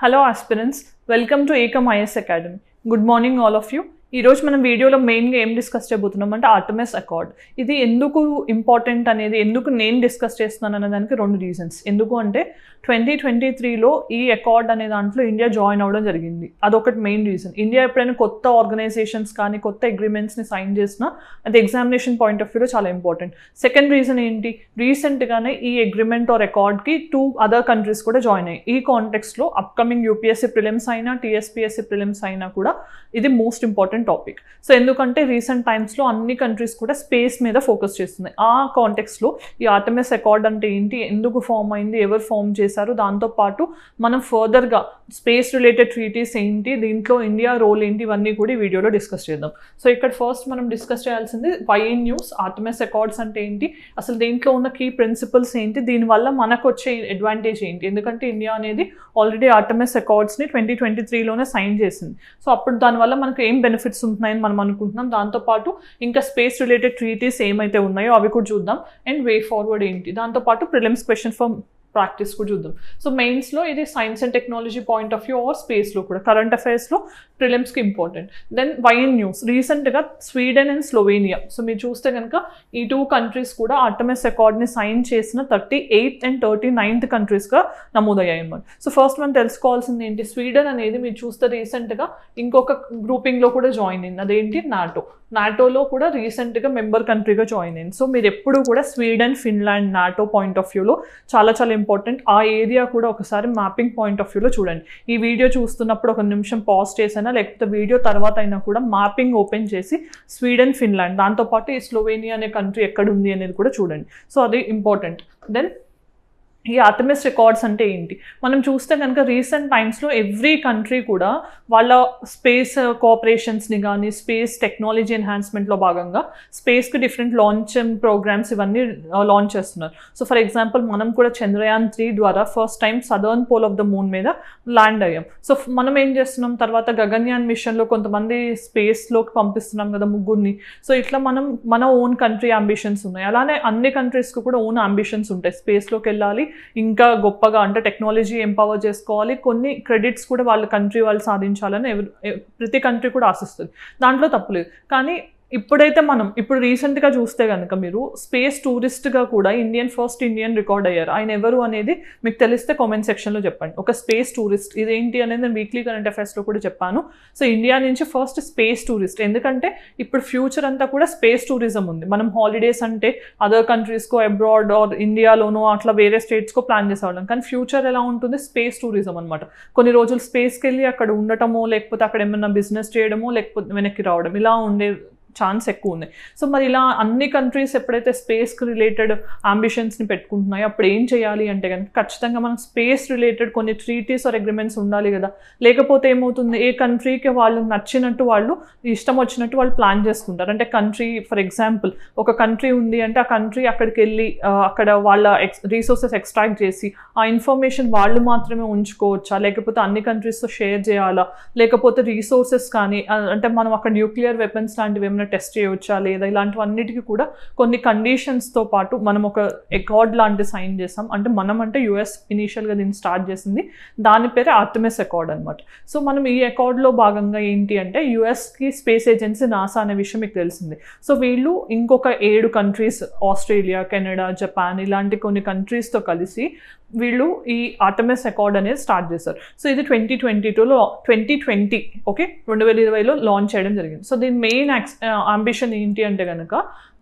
Hello aspirants, welcome to ACOM IS Academy. Good morning all of you. ఈరోజు మనం వీడియోలో మెయిన్గా ఏం డిస్కస్ చేయబోతున్నాం అంటే ఆర్టమస్ అకార్డ్ ఇది ఎందుకు ఇంపార్టెంట్ అనేది ఎందుకు నేను డిస్కస్ చేస్తున్నాను అనే దానికి రెండు రీజన్స్ ఎందుకు అంటే ట్వంటీ ట్వంటీ త్రీలో ఈ అకార్డ్ అనే దాంట్లో ఇండియా జాయిన్ అవ్వడం జరిగింది. అదొకటి మెయిన్ రీజన్ ఇండియా ఎప్పుడైనా కొత్త ఆర్గనైజేషన్స్ కానీ కొత్త అగ్రిమెంట్స్ని సైన్ చేసినా అది ఎగ్జామినేషన్ పాయింట్ ఆఫ్ వ్యూలో చాలా ఇంపార్టెంట్ సెకండ్ రీజన్ ఏంటి? రీసెంట్గానే ఈ అగ్రిమెంట్ ఆర్ రికార్డ్కి టూ అదర్ కంట్రీస్ కూడా జాయిన్ అయ్యాయి. ఈ కాంటెక్స్లో అప్కమింగ్ యూపీఎస్సీ ప్రిలిమ్స్ అయినా టీఎస్పీఎస్సీ ప్రిలిమ్స్ అయినా కూడా ఇది మోస్ట్ ఇంపార్టెంట్ టాపిక్ సో ఎందుకంటే రీసెంట్ టైమ్స్లో అన్ని కంట్రీస్ కూడా స్పేస్ మీద ఫోకస్ చేస్తున్నాయి. ఆ కాంటెక్స్లో ఈ ఆర్టమిస్ అకార్డ్ అంటే ఏంటి ఎందుకు ఫామ్ అయింది ఎవరు ఫామ్ చేశారు దాంతోపాటు మనం ఫర్దర్గా స్పేస్ రిలేటెడ్ ట్రీటీస్ ఏంటి దీంట్లో ఇండియా రోల్ ఏంటి ఇవన్నీ కూడా ఈ వీడియోలో డిస్కస్ చేద్దాం. సో ఇక్కడ ఫస్ట్ మనం డిస్కస్ చేయాల్సింది వైఎన్ న్యూస్ ఆర్టమిస్ అకార్డ్స్ అంటే ఏంటి అసలు దీంట్లో ఉన్న కీ ప్రిన్సిపల్స్ ఏంటి దీనివల్ల మనకు వచ్చే అడ్వాంటేజ్ ఏంటి? ఎందుకంటే ఇండియా అనేది ఆల్రెడీ ఆర్టమిస్ అకార్డ్స్ని ట్వంటీ ట్వంటీ త్రీలోనే సైన్ చేసింది. సో అప్పుడు దానివల్ల మనకు ఏం బెనిఫిట్స్ ఉంటున్నాయని మనం అనుకుంటున్నాం. దాంతోపాటు ఇంకా స్పేస్ రిలేటెడ్ ట్రీటీస్ ఏమైతే ఉన్నాయో అవి కూడా చూద్దాం. అండ్ వే ఫార్వర్డ్ ఏంటి? దాంతోపాటు ప్రిలిమ్స్ క్వశ్చన్ ఫర్ ప్రాక్టీస్ కూడా చూద్దాం సో మెయిన్స్లో ఇది science and technology point of view or స్పేస్లో కూడా కరెంట్ అఫైర్స్లో ప్రిలిమ్స్కి ఇంపార్టెంట్ దెన్ వైన్ న్యూస్ రీసెంట్గా స్వీడన్ అండ్ స్లోవేనియా సో మీరు చూస్తే కనుక ఈ టూ కంట్రీస్ కూడా ఆర్టమస్ అకార్డ్ని సైన్ చేసిన thirty eighth and thirty ninth కంట్రీస్గా నమోదయ్యాయి అన్నమాట సో ఫస్ట్ మనం తెలుసుకోవాల్సింది ఏంటి స్వీడన్ అనేది మీరు చూస్తే రీసెంట్గా ఇంకొక గ్రూపింగ్లో కూడా జాయిన్ అయింది అదేంటి నాటో నాటోలో కూడా రీసెంట్గా మెంబర్ కంట్రీగా జాయిన్ అయింది సో మీరు ఎప్పుడు కూడా Sweden Finland NATO point of వ్యూలో చాలా చాలా ఇంపార్టెంట్. ఆ ఏరియా కూడా ఒకసారి మ్యాపింగ్ పాయింట్ ఆఫ్ వ్యూలో చూడండి. ఈ వీడియో చూస్తున్నప్పుడు ఒక నిమిషం పాజ్ చేసైనా లేకపోతే వీడియో తర్వాత అయినా కూడా మ్యాపింగ్ ఓపెన్ చేసి స్వీడన్ ఫిన్లాండ్. దాంతోపాటు ఈ స్లోవేనియా అనే కంట్రీ ఎక్కడ ఉంది అనేది కూడా చూడండి. సో అది ఇంపార్టెంట్. దెన్ ఈ ఆర్టమిస్ రికార్డ్స్ అంటే ఏంటి? మనం చూస్తే కనుక రీసెంట్ టైమ్స్లో ఎవ్రీ కంట్రీ కూడా వాళ్ళ స్పేస్ కోఆపరేషన్స్ని కానీ స్పేస్ టెక్నాలజీ ఎన్హాన్స్మెంట్లో భాగంగా స్పేస్కి డిఫరెంట్ లాంచ్ ప్రోగ్రామ్స్ ఇవన్నీ లాంచ్ చేస్తున్నారు. సో ఫర్ ఎగ్జాంపుల్ మనం కూడా చంద్రయాన్ త్రీ ద్వారా first time southern pole of the moon మీద ల్యాండ్ అయ్యాం. సో మనం ఏం చేస్తున్నాం? తర్వాత గగన్యాన్ మిషన్లో కొంతమంది స్పేస్లోకి పంపిస్తున్నాం కదా ముగ్గురిని. సో ఇట్లా మనం మన ఓన్ కంట్రీ అంబిషన్స్ ఉన్నాయి. అలానే అన్ని కంట్రీస్కి కూడా ఓన్ అంబిషన్స్ ఉంటాయి. స్పేస్లోకి వెళ్ళాలి ఇంకా గొప్పగా అంటే టెక్నాలజీ ఎంపవర్ చేసుకోవాలి. కొన్ని క్రెడిట్స్ కూడా వాళ్ళ కంట్రీ వాళ్ళు సాధించాలని ఎవరు ప్రతి కంట్రీ కూడా ఆశిస్తుంది. దాంట్లో తప్పులేదు కానీ ఇప్పుడైతే మనం ఇప్పుడు రీసెంట్గా చూస్తే కనుక మీరు స్పేస్ టూరిస్ట్గా కూడా ఇండియన్ ఫస్ట్ ఇండియన్ రికార్డ్ అయ్యారు. ఆయన ఎవరు అనేది మీకు తెలిస్తే కామెంట్ సెక్షన్లో చెప్పండి. ఒక స్పేస్ టూరిస్ట్ ఇదేంటి అనేది నేను వీక్లీ కరెంట్ అఫైర్స్లో కూడా చెప్పాను. సో ఇండియా నుంచి ఫస్ట్ స్పేస్ టూరిస్ట్ ఎందుకంటే ఇప్పుడు ఫ్యూచర్ అంతా కూడా స్పేస్ టూరిజం ఉంది. మనం హాలిడేస్ అంటే అదర్ కంట్రీస్కో అబ్రాడ్ ఆర్ ఇండియాలోనో అట్లా వేరే స్టేట్స్కో ప్లాన్ చేసేవాళ్ళం. కానీ ఫ్యూచర్ ఎలా ఉంటుంది? స్పేస్ టూరిజం అనమాట కొన్ని రోజులు స్పేస్కి వెళ్ళి అక్కడ ఉండటమో లేకపోతే అక్కడ ఏమైనా బిజినెస్ చేయడమో లేకపోతే వెనక్కి రావడం ఇలా ఉండే ఛాన్స్ ఎక్కువ ఉంది. సో మరి ఇలా అన్ని కంట్రీస్ ఎప్పుడైతే స్పేస్కి రిలేటెడ్ అంబిషన్స్ని పెట్టుకుంటున్నాయో అప్పుడు ఏం చేయాలి అంటే కనుక ఖచ్చితంగా మనం స్పేస్ రిలేటెడ్ కొన్ని ట్రీటీస్ ఆర్ అగ్రిమెంట్స్ ఉండాలి కదా. లేకపోతే ఏమవుతుంది? ఏ కంట్రీకి వాళ్ళు నచ్చినట్టు వాళ్ళు ఇష్టం వచ్చినట్టు వాళ్ళు ప్లాన్ చేసుకుంటారు. అంటే కంట్రీ ఫర్ ఎగ్జాంపుల్ ఒక కంట్రీ ఉంది అంటే ఆ కంట్రీ అక్కడికి వెళ్ళి అక్కడ వాళ్ళ ఎక్స్ రీసోర్సెస్ ఎక్స్ట్రాక్ట్ చేసి ఆ ఇన్ఫర్మేషన్ వాళ్ళు మాత్రమే ఉంచుకోవచ్చా? లేకపోతే అన్ని కంట్రీస్తో షేర్ చేయాలా? లేకపోతే రీసోర్సెస్ కానీ అంటే మనం అక్కడ న్యూక్లియర్ వెపన్స్ లాంటివి ఏమైనా టెస్ట్ చేయవచ్చా లేదా ఇలాంటివన్నిటికీ కూడా కొన్ని కండిషన్స్తో పాటు మనం ఒక అకార్డ్ లాంటి సైన్ చేసాం అంటే మనం అంటే యుఎస్ ఇనీషియల్గా దీన్ని స్టార్ట్ చేసింది. దాని పేరే ఆర్టమిస్ అకార్డ్ అనమాట సో మనం ఈ అకార్డ్లో భాగంగా ఏంటి అంటే యుఎస్కి స్పేస్ ఏజెన్సీ నాసా అనే విషయం మీకు తెలిసింది. సో వీళ్ళు ఇంకొక ఏడు కంట్రీస్ ఆస్ట్రేలియా కెనడా జపాన్ ఇలాంటి కొన్ని కంట్రీస్తో కలిసి వీళ్ళు ఈ ఆర్టమిస్ అకార్డ్ అనేది స్టార్ట్ చేశారు. సో ఇది ట్వంటీ ట్వంటీ టూలో ట్వంటీ ట్వంటీ ఓకే? రెండు వేల ఇరవైలో లాంచ్ చేయడం జరిగింది. సో దీని మెయిన్ అంబిషన్ ఏంటి అంటే కనుక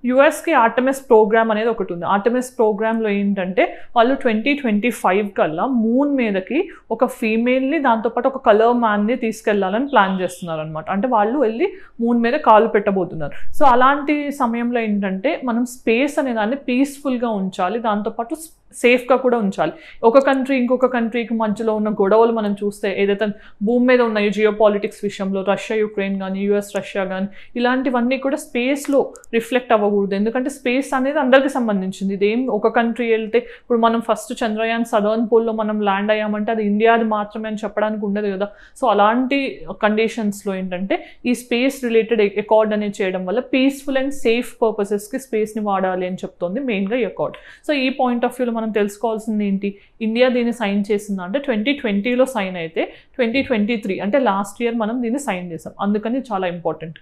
యుఎస్కి ఆర్టమిస్ ప్రోగ్రామ్ అనేది ఒకటి ఉంది. ఆర్టమిస్ ప్రోగ్రామ్లో ఏంటంటే వాళ్ళు ట్వంటీ ట్వంటీ ఫైవ్ కల్లా మూన్ మీదకి ఒక ఫీమేల్ని దాంతోపాటు ఒక కలర్ మ్యాన్ని తీసుకెళ్ళాలని ప్లాన్ చేస్తున్నారు అనమాట అంటే వాళ్ళు వెళ్ళి మూన్ మీద కాలు పెట్టబోతున్నారు. సో అలాంటి సమయంలో ఏంటంటే మనం స్పేస్ అనే దాన్ని పీస్ఫుల్గా ఉంచాలి. దాంతోపాటు సేఫ్గా కూడా ఉంచాలి. ఒక కంట్రీ ఇంకొక కంట్రీకి మధ్యలో ఉన్న గొడవలు మనం చూస్తే ఏదైతే భూమి మీద ఉన్నాయో జియో పాలిటిక్స్ విషయంలో రష్యా యుక్రెయిన్ కానీ యుఎస్ రష్యా కానీ ఇలాంటివన్నీ కూడా స్పేస్లో రిఫ్లెక్ట్ అవ్వకూడదు. ఎందుకంటే స్పేస్ అనేది అందరికీ సంబంధించింది. ఇదేం ఒక కంట్రీ వెళ్తే ఇప్పుడు మనం ఫస్ట్ చంద్రయాన్ సదర్న్ పోల్లో మనం ల్యాండ్ అయ్యామంటే అది ఇండియాది మాత్రమే అని చెప్పడానికి ఉండదు కదా. సో అలాంటి కండిషన్స్లో ఏంటంటే ఈ స్పేస్ రిలేటెడ్ అకార్డ్ అనేది చేయడం వల్ల పీస్ఫుల్ అండ్ సేఫ్ పర్పసెస్కి స్పేస్ని వాడాలి అని చెప్తోంది మెయిన్గా ఈ అకార్డ్. సో ఈ పాయింట్ ఆఫ్ వ్యూలో మనం మనం తెలుసుకోవాల్సింది ఏంటి? ఇండియా దీన్ని సైన్ చేసిందా? అంటే ట్వంటీ ట్వంటీలో సైన్ అయితే ట్వంటీ ట్వంటీ త్రీ అంటే లాస్ట్ ఇయర్ మనం దీన్ని సైన్ చేసాం. అందుకని చాలా ఇంపార్టెంట్.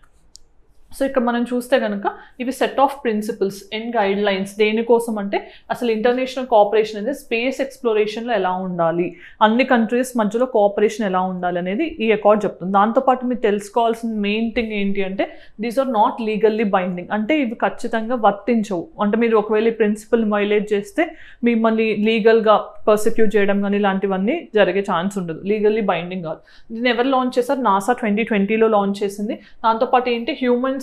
సో ఇక్కడ మనం చూస్తే కనుక ఇవి set of principles and guidelines దేనికోసం అంటే అసలు ఇంటర్నేషనల్ కోఆపరేషన్ అనేది స్పేస్ ఎక్స్ప్లోరేషన్లో ఎలా ఉండాలి అన్ని కంట్రీస్ మధ్యలో కోఆపరేషన్ ఎలా ఉండాలి అనేది ఈ అకార్డ్ చెప్తుంది. దాంతోపాటు మీరు తెలుసుకోవాల్సిన మెయిన్ థింగ్ ఏంటి అంటే these are not legally binding అంటే ఇవి ఖచ్చితంగా వర్తించవు. అంటే మీరు ఒకవేళ ఈ ప్రిన్సిపల్ వైలేట్ చేస్తే మిమ్మల్ని లీగల్గా పర్సిక్యూట్ చేయడం కానీ ఇలాంటివన్నీ జరిగే ఛాన్స్ ఉండదు. లీగల్లీ బైండింగ్ కాదు. దీన్ని ఎవరు లాంచ్ చేశారు? నాసా ట్వంటీ ట్వంటీలో లాంచ్ చేసింది. దాంతోపాటు ఏంటి?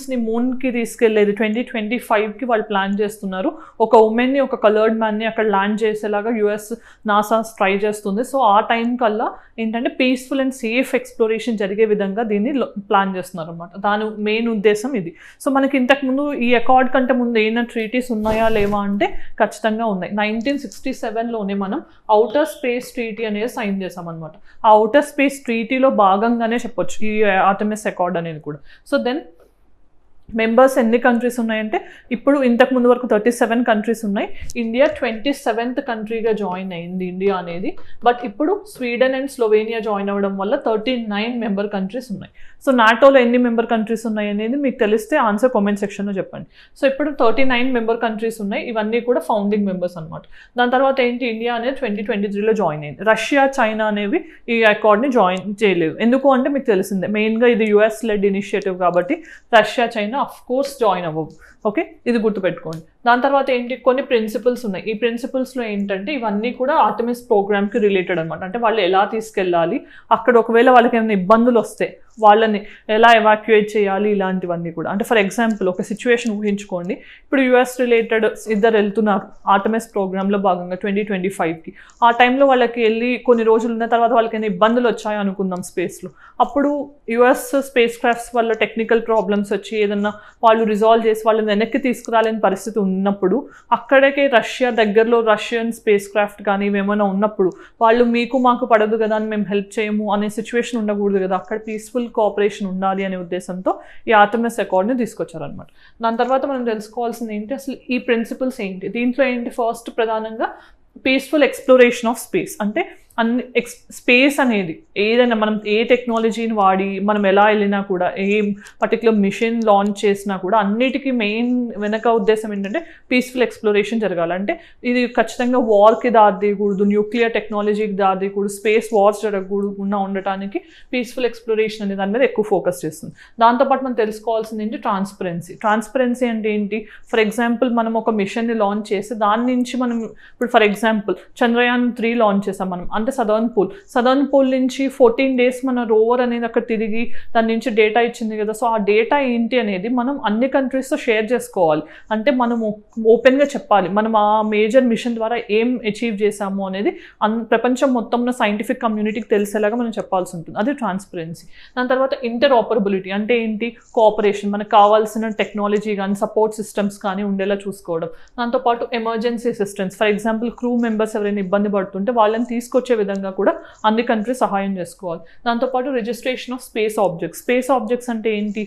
హ్యూమన్స్ని మూన్కి తీసుకెళ్ళేది ట్వంటీ ట్వంటీ ఫైవ్కి వాళ్ళు ప్లాన్ చేస్తున్నారు. ఒక ఉమెన్ని ఒక కలర్డ్ మ్యాన్ని అక్కడ ల్యాండ్ చేసేలాగా యుఎస్ నాసా ట్రై చేస్తుంది. సో ఆ టైం కల్లా ఏంటంటే పీస్ఫుల్ అండ్ సేఫ్ ఎక్స్ప్లోరేషన్ జరిగే విధంగా దీన్ని ప్లాన్ చేస్తున్నారు అనమాట దాని మెయిన్ ఉద్దేశం ఇది. సో మనకి ఇంతకుముందు ఈ అకార్డ్ కంటే ముందు ఏమైనా ట్రీటీస్ ఉన్నాయా లేవా అంటే ఖచ్చితంగా ఉన్నాయి. నైన్టీన్ సిక్స్టీ సెవెన్లోనే మనం అవుటర్ స్పేస్ ట్రీటీ అనేది సైన్ చేసామన్నమాట ఆ అవుటర్ స్పేస్ ట్రీటీలో భాగంగానే చెప్పొచ్చు ఈ ఆటమిస్ అకార్డ్ అనేది కూడా. సో దెన్ మెంబర్స్ ఎన్ని కంట్రీస్ ఉన్నాయంటే ఇప్పుడు ఇంతకు ముందు వరకు థర్టీ సెవెన్ కంట్రీస్ ఉన్నాయి. ఇండియా ట్వంటీ సెవెంత్ కంట్రీగా జాయిన్ అయింది ఇండియా అనేది. బట్ ఇప్పుడు స్వీడన్ అండ్ స్లోవేనియా జాయిన్ అవ్వడం వల్ల థర్టీ నైన్ మెంబర్ కంట్రీస్ ఉన్నాయి. సో నాటోలో ఎన్ని మెంబర్ కంట్రీస్ ఉన్నాయి అనేది మీకు తెలిస్తే ఆన్సర్ కామెంట్ సెక్షన్లో చెప్పండి. సో ఇప్పుడు థర్టీ నైన్ మెంబర్ కంట్రీస్ ఉన్నాయి. ఇవన్నీ కూడా ఫౌండింగ్ మెంబర్స్ అనమాట దాని తర్వాత ఏంటి? ఇండియా అనేది ట్వంటీ ట్వంటీ త్రీలో జాయిన్ అయింది. రష్యా చైనా అనేవి ఈ అకార్డ్ని జాయిన్ చేయలేవు ఎందుకు అంటే మీకు తెలిసిందే. మెయిన్గా ఇది యుఎస్ లెడ్ ఇనిషియేటివ్ కాబట్టి Russia China of course join అవ్వవు ఓకే ఇది గుర్తుపెట్టుకోండి. దాని తర్వాత ఏంటి కొన్ని ప్రిన్సిపల్స్ ఉన్నాయి. ఈ ప్రిన్సిపల్స్లో ఏంటంటే ఇవన్నీ కూడా ఆర్టమిస్ ప్రోగ్రామ్కి రిలేటెడ్ అనమాట అంటే వాళ్ళు ఎలా తీసుకెళ్ళాలి అక్కడ ఒకవేళ వాళ్ళకి ఏమైనా ఇబ్బందులు వస్తే వాళ్ళని ఎలా ఎవాక్యుయేట్ చేయాలి ఇలాంటివన్నీ కూడా. అంటే ఫర్ ఎగ్జాంపుల్ ఒక సిచ్యువేషన్ ఊహించుకోండి. ఇప్పుడు యుఎస్ రిలేటెడ్ ఇద్దరు వెళ్తున్నారు ఆర్టమిస్ ప్రోగ్రాంలో భాగంగా ట్వంటీ ట్వంటీ ఫైవ్కి ఆ టైంలో వాళ్ళకి వెళ్ళి కొన్ని రోజులు ఉన్న తర్వాత వాళ్ళకి ఏమైనా ఇబ్బందులు వచ్చాయి అనుకుందాం స్పేస్లో అప్పుడు యుఎస్ స్పేస్ క్రాఫ్ట్స్ వల్ల టెక్నికల్ ప్రాబ్లమ్స్ వచ్చి ఏదన్నా వాళ్ళు రిజాల్వ్ చేసి వాళ్ళని వెనక్కి తీసుకురాలేని పరిస్థితి ఉన్నప్పుడు అక్కడికే రష్యా దగ్గరలో రష్యన్ స్పేస్ క్రాఫ్ట్ కానీ ఏమైనా ఉన్నప్పుడు వాళ్ళు మీకు మాకు పడదు కదా అని మేము హెల్ప్ చేయము అనే సిచ్యువేషన్ ఉండకూడదు కదా. అక్కడ పీస్ఫుల్ కోఆపరేషన్ ఉండాలి అనే ఉద్దేశంతో ఈ ఆర్టమిస్ అకార్డ్ని తీసుకొచ్చారనమాట దాని తర్వాత మనం తెలుసుకోవాల్సింది ఏంటి? అసలు ఈ ప్రిన్సిపల్స్ ఏంటి? దీంట్లో ఏంటి? ఫస్ట్ ప్రధానంగా పీస్ఫుల్ ఎక్స్ప్లోరేషన్ ఆఫ్ స్పేస్ అంటే అన్ని ఎక్స్ స్పేస్ అనేది ఏదైనా మనం ఏ టెక్నాలజీని వాడి మనం ఎలా వెళ్ళినా కూడా ఏ పర్టికులర్ మిషన్ లాంచ్ చేసినా కూడా అన్నిటికీ మెయిన్ వెనక ఉద్దేశం ఏంటంటే పీస్ఫుల్ ఎక్స్ప్లోరేషన్ జరగాలి. అంటే ఇది ఖచ్చితంగా వార్కి దారితీయకూడదు న్యూక్లియర్ టెక్నాలజీకి దారితీయకూడదు స్పేస్ వార్స్ జరగకూడకుండా ఉండటానికి పీస్ఫుల్ ఎక్స్ప్లోరేషన్ అనే దాని మీద ఎక్కువ ఫోకస్ చేస్తుంది. దాంతోపాటు మనం తెలుసుకోవాల్సింది ఏంటి? ట్రాన్స్పరెన్సీ ట్రాన్స్పరెన్సీ అంటే ఏంటి? ఫర్ ఎగ్జాంపుల్ మనం ఒక మిషన్ని లాంచ్ చేసి దాని నుంచి మనం ఇప్పుడు for example Chandrayaan three launch చేసాం మనం. అంటే సదర్న్ పూల్. సదర్న్ పూల్ నుంచి ఫోర్టీన్ డేస్ మన రోవర్ అనేది అక్కడ తిరిగి దాని నుంచి డేటా ఇచ్చింది కదా. సో ఆ డేటా ఏంటి అనేది మనం అన్ని కంట్రీస్తో షేర్ చేసుకోవాలి. అంటే మనం ఓపెన్గా చెప్పాలి. మనం ఆ మేజర్ మిషన్ ద్వారా ఏం అచీవ్ చేసాము అనేది అన్ ప్రపంచం మొత్తంలో సైంటిఫిక్ కమ్యూనిటీకి తెలిసేలాగా మనం చెప్పాల్సి ఉంటుంది. అది ట్రాన్స్పరెన్సీ దాని తర్వాత ఇంటర్ ఆపరబిలిటీ అంటే ఏంటి? కోఆపరేషన్ మనకు కావాల్సిన టెక్నాలజీ కానీ సపోర్ట్ సిస్టమ్స్ కానీ ఉండేలా చూసుకోవడం. దాంతోపాటు emergency assistance for example crew members ఎవరైనా ఇబ్బంది పడుతుంటే వాళ్ళని తీసుకొచ్చి తీసుకొచ్చే విధంగా కూడా అన్ని కంట్రీస్ సహాయం చేసుకోవాలి. దాంతోపాటు registration of space objects space objects అంటే ఏంటి?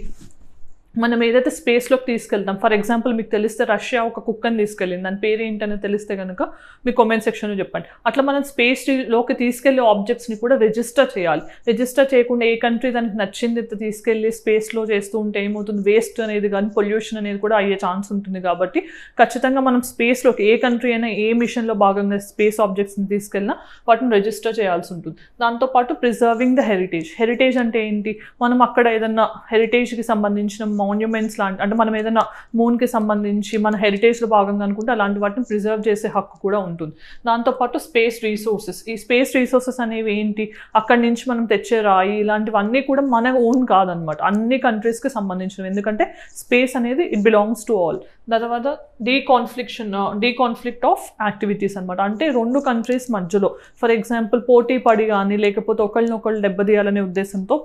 మనం ఏదైతే స్పేస్లోకి తీసుకెళ్తాం ఫర్ ఎగ్జాంపుల్ మీకు తెలిస్తే రష్యా ఒక కుక్కని తీసుకెళ్ళింది. దాని పేరు ఏంటని తెలిస్తే కనుక మీ కామెంట్ సెక్షన్లో చెప్పండి. అట్లా మనం స్పేస్లోకి తీసుకెళ్ళే ఆబ్జెక్ట్స్ని కూడా రిజిస్టర్ చేయాలి. రిజిస్టర్ చేయకుండా ఏ కంట్రీ దానికి నచ్చింది తీసుకెళ్ళి స్పేస్లో చేస్తూ ఉంటే ఏమవుతుంది? వేస్ట్ అనేది కానీ పొల్యూషన్ అనేది కూడా అయ్యే ఛాన్స్ ఉంటుంది కాబట్టి ఖచ్చితంగా మనం స్పేస్లోకి ఏ కంట్రీ అయినా ఏ మిషన్లో భాగంగా స్పేస్ ఆబ్జెక్ట్స్ని తీసుకెళ్ళినా వాటిని రిజిస్టర్ చేయాల్సి ఉంటుంది. దాంతోపాటు ప్రిజర్వింగ్ ద హెరిటేజ్ హెరిటేజ్ అంటే ఏంటి? మనం అక్కడ ఏదన్నా హెరిటేజ్కి సంబంధించిన మాన్యుమెంట్స్ లాంటి అంటే మనం ఏదైనా మూన్కి సంబంధించి మన హెరిటేజ్లో భాగంగా అనుకుంటే అలాంటి వాటిని ప్రిజర్వ్ చేసే హక్కు కూడా ఉంటుంది. దాంతోపాటు స్పేస్ రీసోర్సెస్ ఈ స్పేస్ రీసోర్సెస్ అనేవి ఏంటి? అక్కడి నుంచి మనం తెచ్చే రాయి ఇలాంటివన్నీ కూడా మన ఓన్ కాదనమాట. అన్ని కంట్రీస్కి సంబంధించినవి. ఎందుకంటే స్పేస్ అనేది ఇట్ బిలాంగ్స్ టు ఆల్ తర్వాత deconfliction deconflict of activities అనమాట అంటే రెండు కంట్రీస్ మధ్యలో. ఫర్ ఎగ్జాంపుల్ పోటీ పడి కానీ లేకపోతే ఒకళ్ళనొకళ్ళు దెబ్బతీయాలనే ఉద్దేశంతో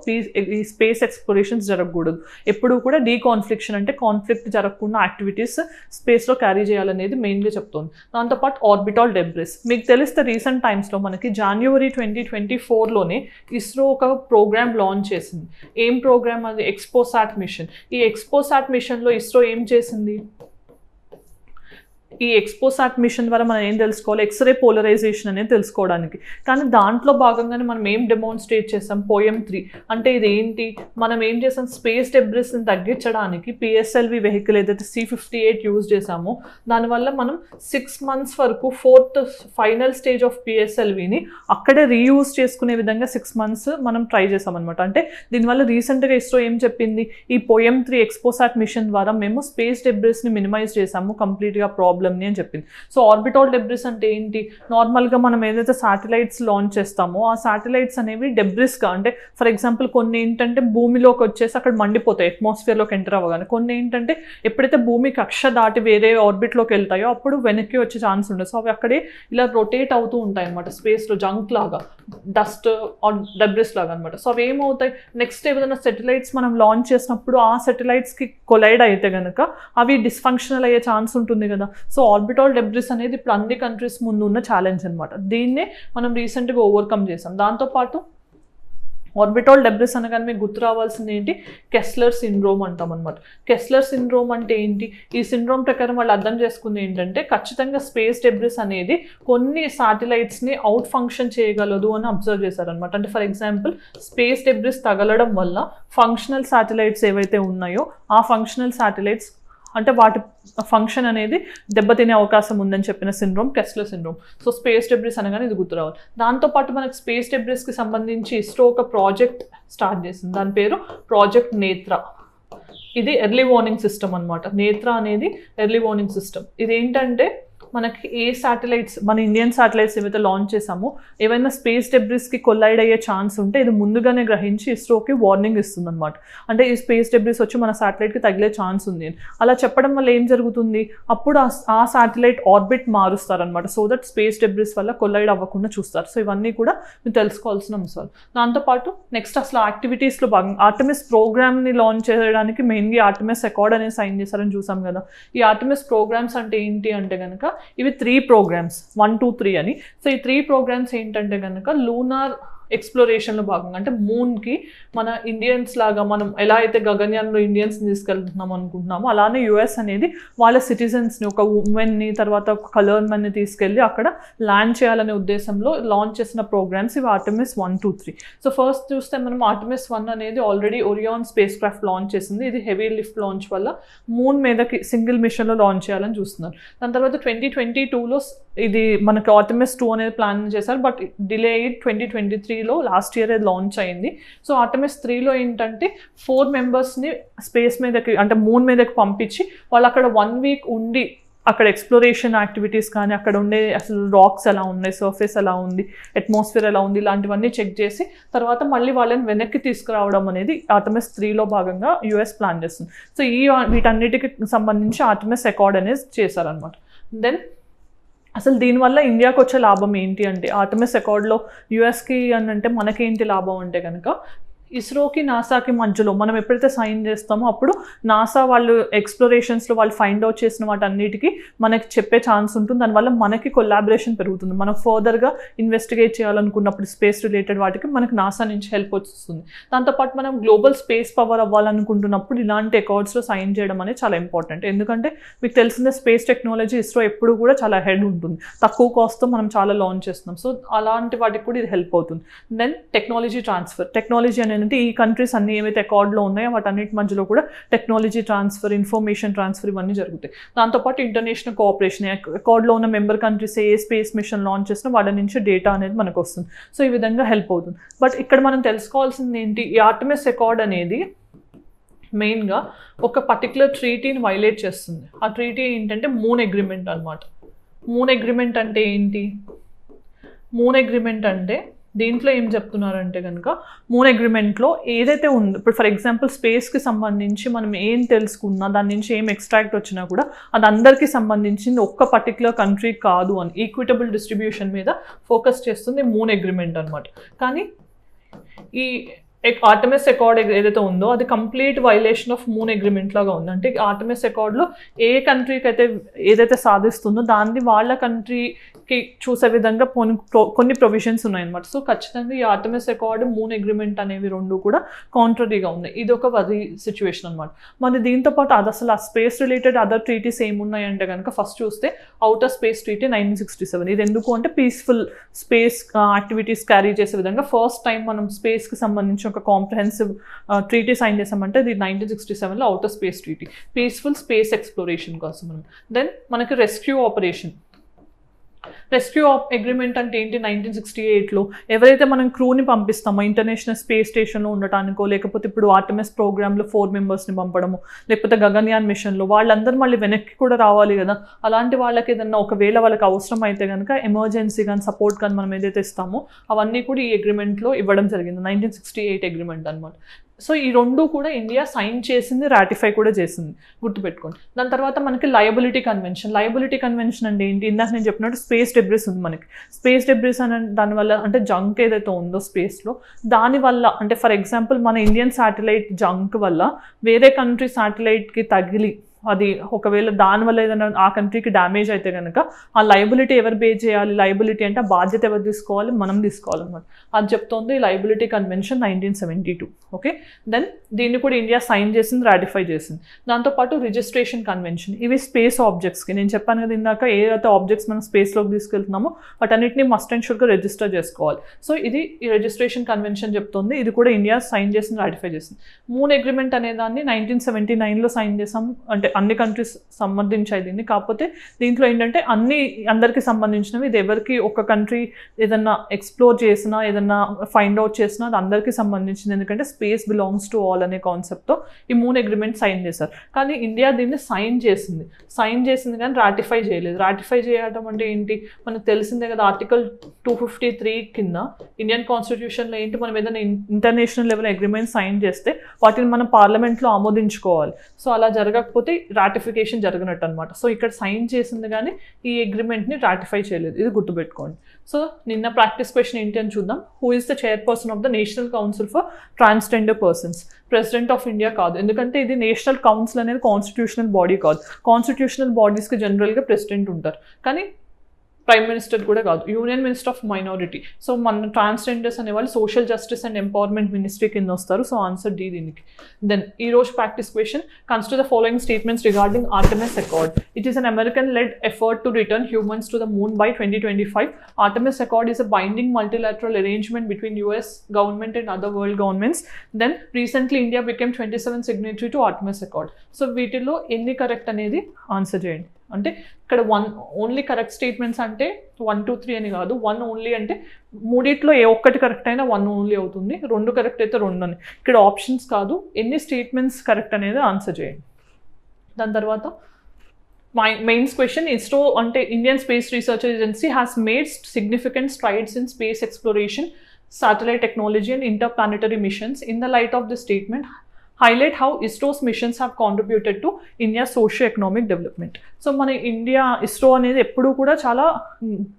ఈ స్పేస్ ఎక్స్ప్లోరేషన్స్ జరగకూడదు. ఎప్పుడూ కూడా డీకాన్ఫ్లిక్షన్ అంటే కాన్ఫ్లిక్ట్ జరగకుండా యాక్టివిటీస్ స్పేస్లో క్యారీ చేయాలనేది మెయిన్గా చెప్తుంది. దాంతోపాటు ఆర్బిటాల్ డెబ్రిస్ మీకు తెలిస్తే రీసెంట్ టైమ్స్లో మనకి జనవరి ట్వంటీ ట్వంటీ ఫోర్లోనే ఇస్రో ఒక ప్రోగ్రామ్ లాంచ్ చేసింది. ఏం ప్రోగ్రామ్ అది? ఎక్స్పోసాట్ మిషన్ ఈ ఎక్స్పోసాట్ మిషన్లో ఇస్రో ఏం చేసింది? ఈ ఎక్స్పోసాట్ మిషన్ ద్వారా మనం ఏం తెలుసుకోవాలి? ఎక్స్రే పోలరైజేషన్ అనేది తెలుసుకోవడానికి. కానీ దాంట్లో భాగంగానే మనం ఏం డెమాన్స్ట్రేట్ చేసాం? పోయం త్రీ అంటే ఇది ఏంటి? మనం ఏం చేసాం? స్పేస్ డెబ్రిస్ని తగ్గించడానికి పిఎస్ఎల్వి వెహికల్ ఏదైతే సి ఫిఫ్టీ ఎయిట్ యూజ్ చేసామో దానివల్ల మనం సిక్స్ మంత్స్ వరకు ఫోర్త్ ఫైనల్ స్టేజ్ ఆఫ్ పిఎస్ఎల్విని అక్కడే రీయూజ్ చేసుకునే విధంగా సిక్స్ మంత్స్ మనం ట్రై చేసామన్నమాట. అంటే దీనివల్ల రీసెంట్గా ఇస్రో ఏం చెప్పింది? ఈ పోయం త్రీ ఎక్స్పోసాట్ మిషన్ ద్వారా మేము స్పేస్ డెబ్రిస్ని మినిమైజ్ చేసాము. కంప్లీట్గా ప్రాబ్లమ్ని అని చెప్పింది. సో ఆర్బిటాల్ డెబ్రిస్ అంటే ఏంటి? నార్మల్గా మనం ఏదైతే శాటిలైట్స్ లాంచ్ చేస్తామో ఆ శాటిలైట్స్ అనేవి డెబ్రిస్గా అంటే ఫర్ ఎగ్జాంపుల్ కొన్ని ఏంటంటే భూమిలోకి వచ్చేసి అక్కడ మండిపోతాయి అట్మాస్ఫియర్లోకి ఎంటర్ అవ్వగానే. కొన్ని ఏంటంటే ఎప్పుడైతే భూమి కక్ష దాటి వేరే ఆర్బిట్లోకి వెళ్తాయో అప్పుడు వెనక్కి వచ్చే ఛాన్స్ ఉండదు. సో అవి అక్కడే ఇలా రొటేట్ అవుతూ ఉంటాయి అనమాట స్పేస్లో జంక్ లాగా డస్ట్ డెబ్రిస్ లాగా అనమాట సో అవి ఏమవుతాయి? నెక్స్ట్ ఏదైనా సెటిలైట్స్ మనం లాంచ్ చేసినప్పుడు ఆ సెటిలైట్స్కి కొలైడ్ అయితే కనుక అవి డిస్ఫంక్షనల్ అయ్యే ఛాన్స్ ఉంటుంది కదా. సో ఆర్బిటాల్ డెబ్రిస్ అనేది ఇప్పుడు అన్ని కంట్రీస్ ముందు ఉన్న ఛాలెంజ్ అనమాట దీన్నే మనం రీసెంట్గా ఓవర్కమ్ చేసాం. దాంతోపాటు ఆర్బిటాల్ డెబ్రిస్ అనగానే మీకు గుర్తు రావాల్సింది ఏంటి? కెస్లర్ సిండ్రోమ్ అంటాం అనమాట కెస్లర్ సిండ్రోమ్ అంటే ఏంటి? ఈ సిండ్రోమ్ ప్రకారం వాళ్ళు అర్థం చేసుకుంది ఏంటంటే ఖచ్చితంగా స్పేస్ డెబ్రిస్ అనేది కొన్ని శాటిలైట్స్ని అవుట్ ఫంక్షన్ చేయగలదు అని అబ్జర్వ్ చేశారనమాట అంటే ఫర్ ఎగ్జాంపుల్ స్పేస్ డెబ్రిస్ తగలడం వల్ల ఫంక్షనల్ శాటిలైట్స్ ఏవైతే ఉన్నాయో ఆ ఫంక్షనల్ శాటిలైట్స్ అంటే వాటి ఫంక్షన్ అనేది దెబ్బతినే అవకాశం ఉందని చెప్పిన syndrome Kessler syndrome. So space debris అనగానే ఇది గుర్తురావాలి. దాంతోపాటు మనకు స్పేస్ డెబ్రిస్కి సంబంధించి ఇస్రో ఒక ప్రాజెక్ట్ స్టార్ట్ చేసింది. దాని పేరు ప్రాజెక్ట్ నేత్ర ఇది ఎర్లీ వార్నింగ్ సిస్టమ్ అనమాట నేత్ర అనేది ఎర్లీ వార్నింగ్ సిస్టమ్ ఇది ఏంటంటే మనకి ఏ శాటిలైట్స్ మన ఇండియన్ శాటిలైట్స్ ఏవైతే లాంచ్ చేసామో ఏవైనా స్పేస్ డెబ్రిస్కి కొల్లైడ్ అయ్యే ఛాన్స్ ఉంటే ఇది ముందుగానే గ్రహించి ఇస్రోకి వార్నింగ్ ఇస్తుంది అనమాట అంటే ఈ స్పేస్ డెబ్రిస్ వచ్చి మన శాటిలైట్కి తగిలే ఛాన్స్ ఉంది అని. అలా చెప్పడం వల్ల ఏం జరుగుతుంది? అప్పుడు ఆ సాటిలైట్ శాటిలైట్ ఆర్బిట్ మారుస్తారనమాట సో దట్ స్పేస్ డెబ్రిస్ వల్ల కొల్లైడ్ అవ్వకుండా చూస్తారు. సో ఇవన్నీ కూడా మీరు తెలుసుకోవాల్సిన అంశాలు. దాంతోపాటు నెక్స్ట్ అసలు యాక్టివిటీస్లో భాగంగా ఆర్టమిస్ ప్రోగ్రామ్ని లాంచ్ చేయడానికి మెయిన్గా ఆర్టమిస్ అకార్డ్ అనేది సైన్ చేశారని చూసాం కదా. ఈ ఆర్టమిస్ ప్రోగ్రామ్స్ అంటే ఏంటి అంటే కనుక ఇవి three programs one two three అని. సో ఈ త్రీ ప్రోగ్రామ్స్ ఏంటంటే కనుక లూనార్ ఎక్స్ప్లోరేషన్లో భాగంగా. అంటే మూన్కి మన ఇండియన్స్ లాగా మనం ఎలా అయితే గగన్యాన్లో ఇండియన్స్ని తీసుకెళ్తున్నాం అనుకుంటున్నామో అలానే యుఎస్ అనేది వాళ్ళ సిటిజన్స్ని ఒక ఉమెన్ని తర్వాత ఒక కలర్మెన్ని తీసుకెళ్ళి అక్కడ ల్యాండ్ చేయాలనే ఉద్దేశంలో లాంచ్ చేసిన ప్రోగ్రామ్స్ ఇవి Artemis one two three so first చూస్తే మనం ఆర్టమిస్ వన్ అనేది already Orion spacecraft launch చేసింది. ఇది హెవీ లిఫ్ట్ లాంచ్ వల్ల మూన్ మీదకి సింగిల్ మిషన్లో లాంచ్ చేయాలని చూస్తున్నారు. దాని తర్వాత ట్వంటీ ట్వంటీ టూలో ఇది మనకి ఆర్టమిస్ టూ అనేది ప్లాన్ చేశారు. బట్ డిలే అయ్యి ట్వంటీ ట్వంటీ త్రీలో లాస్ట్ ఇయర్ అది లాంచ్ అయింది. సో ఆటమిస్ త్రీలో ఏంటంటే ఫోర్ మెంబర్స్ని స్పేస్ మీదకి అంటే మూన్ మీదకి పంపించి వాళ్ళు అక్కడ వన్ వీక్ ఉండి అక్కడ ఎక్స్ప్లోరేషన్ యాక్టివిటీస్ కానీ అక్కడ ఉండే అసలు రాక్స్ ఎలా ఉన్నాయి సర్ఫేస్ ఎలా ఉంది అట్మాస్ఫియర్ ఎలా ఉంది ఇలాంటివన్నీ చెక్ చేసి తర్వాత మళ్ళీ వాళ్ళని వెనక్కి తీసుకురావడం అనేది ఆటమిస్ త్రీలో భాగంగా యుఎస్ ప్లాన్ చేస్తుంది. సో ఈ వీటన్నిటికి సంబంధించి ఆటమెస్ అకార్డ్ అనేది చేశారనమాట దెన్ అసలు దీనివల్ల ఇండియాకి వచ్చే లాభం ఏంటి అంటే ఆటమిస్ అకార్డ్లో యుఎస్కి అని అంటే మనకేంటి లాభం అంటే కనుక ఇస్రోకి నాసాకి మధ్యలో మనం ఎప్పుడైతే సైన్ చేస్తామో అప్పుడు నాసా వాళ్ళు ఎక్స్ప్లోరేషన్స్లో వాళ్ళు ఫైండ్ అవుట్ చేసిన వాటన్నిటికీ మనకి చెప్పే ఛాన్స్ ఉంటుంది. దానివల్ల మనకి కొలాబరేషన్ పెరుగుతుంది. మనం ఫర్దర్గా ఇన్వెస్టిగేట్ చేయాలనుకున్నప్పుడు స్పేస్ రిలేటెడ్ వాటికి మనకి నాసా నుంచి హెల్ప్ వస్తుంది దాంతోపాటు మనం గ్లోబల్ స్పేస్ పవర్ అవ్వాలనుకుంటున్నప్పుడు ఇలాంటి అకౌంట్స్లో సైన్ చేయడం అనేది చాలా ఇంపార్టెంట్ ఎందుకంటే మీకు తెలిసిందే స్పేస్ టెక్నాలజీ ఇస్రో ఎప్పుడు కూడా చాలా హెడ్ ఉంటుంది. తక్కువ కాస్ట్తో మనం చాలా లాంచ్ చేస్తున్నాం. సో అలాంటి వాటికి కూడా ఇది హెల్ప్ అవుతుంది. దెన్ టెక్నాలజీ ట్రాన్స్ఫర్ టెక్నాలజీ అనేది ఈ కంట్రీస్ అన్ని ఏవైతే అకార్డ్లో ఉన్నాయో వాటన్నిటి మధ్యలో కూడా టెక్నాలజీ ట్రాన్స్ఫర్ ఇన్ఫర్మేషన్ ట్రాన్స్ఫర్ ఇవన్నీ జరుగుతాయి. దాంతోపాటు ఇంటర్నేషనల్ కోఆపరేషన్ అకార్డ్లో ఉన్న మెంబర్ కంట్రీస్ ఏ స్పేస్ మిషన్ లాంచ్ చేసినా వాళ్ళ నుంచి డేటా అనేది మనకు వస్తుంది. సో ఈ విధంగా హెల్ప్ అవుతుంది. బట్ ఇక్కడ మనం తెలుసుకోవాల్సింది ఏంటి? ఈ ఆర్టమిస్ అకార్డ్ అనేది మెయిన్గా ఒక పర్టికులర్ ట్రీటీని వైలేట్ చేస్తుంది. ఆ ట్రీటీ ఏంటంటే మూన్ అగ్రిమెంట్ అనమాట మూన్ అగ్రిమెంట్ అంటే ఏంటి? మూన్ అగ్రిమెంట్ అంటే దీంట్లో ఏం చెప్తున్నారంటే కనుక మూన్ అగ్రిమెంట్లో ఏదైతే ఉందో ఇప్పుడు ఫర్ ఎగ్జాంపుల్ స్పేస్కి సంబంధించి మనం ఏం తెలుసుకున్నా దాని నుంచి ఏం ఎక్స్ట్రాక్ట్ వచ్చినా కూడా అది అందరికీ సంబంధించింది ఒక్క పర్టికులర్ కంట్రీ కాదు అని ఈక్విటబుల్ డిస్ట్రిబ్యూషన్ మీద ఫోకస్ చేస్తుంది మూన్ అగ్రిమెంట్ అనమాట కానీ ఈ ఆర్టమిస్ అకార్డ్ ఏదైతే ఉందో అది complete violation of moon agreement లాగా ఉంది. అంటే ఆర్టమిస్ అకార్డ్లో ఏ కంట్రీకి అయితే ఏదైతే సాధిస్తుందో దాన్ని వాళ్ళ కంట్రీకి చూసే విధంగా కొన్ని కొన్ని ప్రొవిజన్స్ ఉన్నాయన్నమాట. సో ఖచ్చితంగా ఈ ఆర్టమిస్ అకార్డ్ మూన్ అగ్రిమెంట్ అనేవి రెండు కూడా కాంట్రరీగా ఉన్నాయి. ఇది ఒక వరి సిచ్యువేషన్ అనమాట మరి దీంతో పాటు అది అసలు ఆ స్పేస్ రిలేటెడ్ అదర్ ట్రీటీస్ ఏమున్నాయంటే కనుక ఫస్ట్ చూస్తే outer space treaty nineteen sixty seven. ఇది ఎందుకు అంటే పీస్ఫుల్ స్పేస్ యాక్టివిటీస్ క్యారీ చేసే విధంగా ఫస్ట్ టైం మనం స్పేస్కి సంబంధించిన ఒక కాంప్రహెన్సివ్ ట్రీటీ సైన్ చేసామంటే ఇది నైన్టీన్ సిక్స్టీ సెవెన్లో outer space treaty peaceful space exploration కోసం దెన్ మనకి రెస్క్యూ ఆపరేషన్ రెస్క్యూ అగ్రిమెంట్ అంటే ఏంటి? నైన్టీన్ సిక్స్టీ ఎయిట్లో ఎవరైతే మనం క్రూని పంపిస్తామో ఇంటర్నేషనల్ స్పేస్ స్టేషన్లో ఉండటానికో లేకపోతే ఇప్పుడు ఆర్టమిస్ ప్రోగ్రామ్లో ఫోర్ మెంబర్స్ని పంపడము లేకపోతే గగన్యాన్ మిషన్లో వాళ్ళందరూ మళ్ళీ వెనక్కి కూడా రావాలి కదా. అలాంటి వాళ్ళకి ఏదన్నా ఒకవేళ వాళ్ళకి అవసరం అయితే కనుక ఎమర్జెన్సీ కానీ సపోర్ట్ కానీ మనం ఏదైతే ఇస్తామో అవన్నీ కూడా ఈ అగ్రిమెంట్లో ఇవ్వడం జరిగింది. నైన్టీన్ సిక్స్టీ ఎయిట్ అగ్రిమెంట్ అనమాట సో ఈ రెండు కూడా ఇండియా సైన్ చేసింది రాటిఫై కూడా చేసింది. గుర్తుపెట్టుకోండి. దాని తర్వాత మనకి లయబిలిటీ కన్వెన్షన్ లయబిలిటీ కన్వెన్షన్ అంటే ఏంటి? ఇందాక నేను చెప్పినట్టు స్పేస్ డెబ్రిస్ ఉంది మనకి. స్పేస్ డెబ్రిస్ అనే దానివల్ల అంటే జంక్ ఏదైతే ఉందో స్పేస్లో దానివల్ల అంటే ఫర్ ఎగ్జాంపుల్ మన ఇండియన్ శాటిలైట్ జంక్ వల్ల వేరే కంట్రీ శాటిలైట్కి తగిలి అది ఒకవేళ దానివల్ల ఏదైనా ఆ కంట్రీకి డ్యామేజ్ అయితే కనుక ఆ లైబిలిటీ ఎవరు పే చేయాలి? లైబిలిటీ అంటే ఆ బాధ్యత ఎవరు తీసుకోవాలి? మనం తీసుకోవాలన్నమాట. అది చెప్తోంది liability convention nineteen seventy two. Okay? Then దీన్ని కూడా ఇండియా సైన్ చేసింది రాటిఫై చేసింది. దాంతోపాటు రిజిస్ట్రేషన్ కన్వెన్షన్. ఇవి స్పేస్ ఆబ్జెక్ట్స్కి నేను చెప్పాను కదా ఇందాక ఏదైతే ఆబ్జెక్ట్స్ మనం స్పేస్లోకి తీసుకెళ్తున్నామో వాటన్నిటిని మస్ట్ అండ్ షూర్గా రిజిస్టర్ చేసుకోవాలి. సో ఇది ఈ రిజిస్ట్రేషన్ కన్వెన్షన్ చెప్తుంది. ఇది కూడా ఇండియా సైన్ చేసింది రాటిఫై చేసింది. మూన్ అగ్రిమెంట్ అనే దాన్ని నైన్టీన్ సెవెంటీ నైన్లో సైన్ చేసాం అంటే అన్ని కంట్రీస్ సంబంధించాయి దీన్ని. కాకపోతే దీంట్లో ఏంటంటే అన్ని అందరికీ సంబంధించినవి. ఇది ఎవరికి ఒక కంట్రీ ఏదన్నా ఎక్స్ప్లోర్ చేసినా ఏదన్నా ఫైండ్ అవుట్ చేసినా అది అందరికీ సంబంధించింది. ఎందుకంటే స్పేస్ బిలాంగ్స్ టు ఆల్ అనే కాన్సెప్ట్తో ఈ మూన్ అగ్రిమెంట్ సైన్ చేశారు. కానీ ఇండియా దీన్ని సైన్ చేసింది. సైన్ చేసింది కానీ రాటిఫై చేయలేదు. రాటిఫై చేయడం అంటే ఏంటి? మనకు తెలిసిందే కదా ఆర్టికల్ టూ ఫిఫ్టీ త్రీ కింద ఇండియన్ కాన్స్టిట్యూషన్లో ఏంటి? మనం ఏదైనా ఇంటర్నేషనల్ లెవెల్ అగ్రిమెంట్ సైన్ చేస్తే వాటిని మనం పార్లమెంట్లో ఆమోదించుకోవాలి. సో అలా జరగకపోతే రాటిఫికేషన్ జరగనట్టు అనమాట సో ఇక్కడ సైన్ చేసింది కానీ ఈ అగ్రిమెంట్ని రాటిఫై చేయలేదు. ఇది గుర్తుపెట్టుకోండి. సో నిన్న ప్రాక్టీస్ క్వశ్చన్ ఏంటి అని చూద్దాం. Who is the chairperson of the national council for transgender persons president of India కాదు. ఎందుకంటే ఇది నేషనల్ కౌన్సిల్ అనేది కాన్స్టిట్యూషనల్ బాడీ కాదు. కాన్స్టిట్యూషనల్ బాడీస్కి జనరల్గా ప్రెసిడెంట్ ఉంటారు. కానీ ప్రైమ్ మినిస్టర్ కూడా కాదు union minister of minority so మన ట్రాన్స్జెండర్స్ అనేవాళ్ళు social justice and empowerment ministry కింద వస్తారు. సో ఆన్సర్ డి దీనికి. దెన్ ఈ రోజు practice question consider the following statements regarding Artemis accord it is an American led effort to return humans to the moon by twenty twenty five Artemis accord is a binding multilateral arrangement between US government and other world governments then recently India became twenty seven signatory to Artemis accord so వీటిలో ఎన్ని correct అనేది answer చేయండి. అంటే ఇక్కడ one only correct statements అంటే one two three అని కాదు one only అంటే మూడిట్లో ఏ ఒక్కటి కరెక్ట్ అయినా వన్ ఓన్లీ అవుతుంది రెండు కరెక్ట్ అయితే రెండు అని. ఇక్కడ ఆప్షన్స్ కాదు ఎన్ని స్టేట్మెంట్స్ కరెక్ట్ అనేది ఆన్సర్ చేయండి. దాని తర్వాత మై మెయిన్స్ క్వశ్చన్ ఇస్రో అంటే Indian space research agency has made significant strides in space exploration satellite technology and interplanetary missions. In the light of this statement highlight how ISRO's missions have contributed to India's socio-economic development. So మన India ISRO అనేది ఎప్పుడూ కూడా చాలా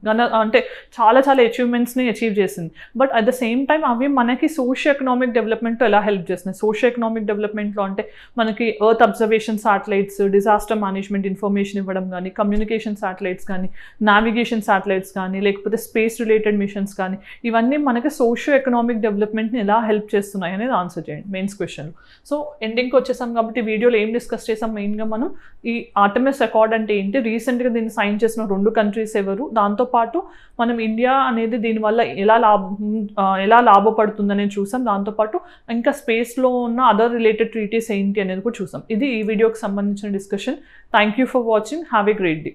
ఘన అంటే చాలా చాలా అచీవ్మెంట్స్ని అచీవ్ చేసింది. But at the same time అవి మనకి సోషియో ఎకనామిక్ డెవలప్మెంట్ ఎలా హెల్ప్ చేస్తున్నాయి? సోషియో ఎకనామిక్ డెవలప్మెంట్లో అంటే మనకి earth observation satellites disaster management information ఇవ్వడం కానీ కమ్యూనికేషన్ సాటిలైట్స్ కానీ నావిగేషన్ సాటిలైట్స్ కానీ లేకపోతే స్పేస్ రిలేటెడ్ మిషన్స్ కానీ ఇవన్నీ మనకి సోషియో ఎకనామిక్ డెవలప్మెంట్ని ఎలా హెల్ప్ చేస్తున్నాయి అనేది ఆన్సర్ చేయండి. మెయిన్స్ క్వశ్చన్ సో ఎండింగ్కి వచ్చేసాం కాబట్టి వీడియోలో ఏం డిస్కస్ చేసాం మెయిన్గా మనం ఈ ఆర్టమిస్ అకార్డ్ అంటే ఏంటి? రీసెంట్గా దీన్ని సైన్ చేసిన రెండు కంట్రీస్ ఎవరు? దాంతోపాటు మనం ఇండియా అనేది దీనివల్ల ఎలా లాభం ఎలా లాభపడుతుందనేది చూసాం. దాంతోపాటు ఇంకా స్పేస్లో ఉన్న అదర్ రిలేటెడ్ ట్రీటీస్ ఏంటి అనేది కూడా చూసాం. ఇది ఈ వీడియోకి సంబంధించిన discussion thank you for watching have a great day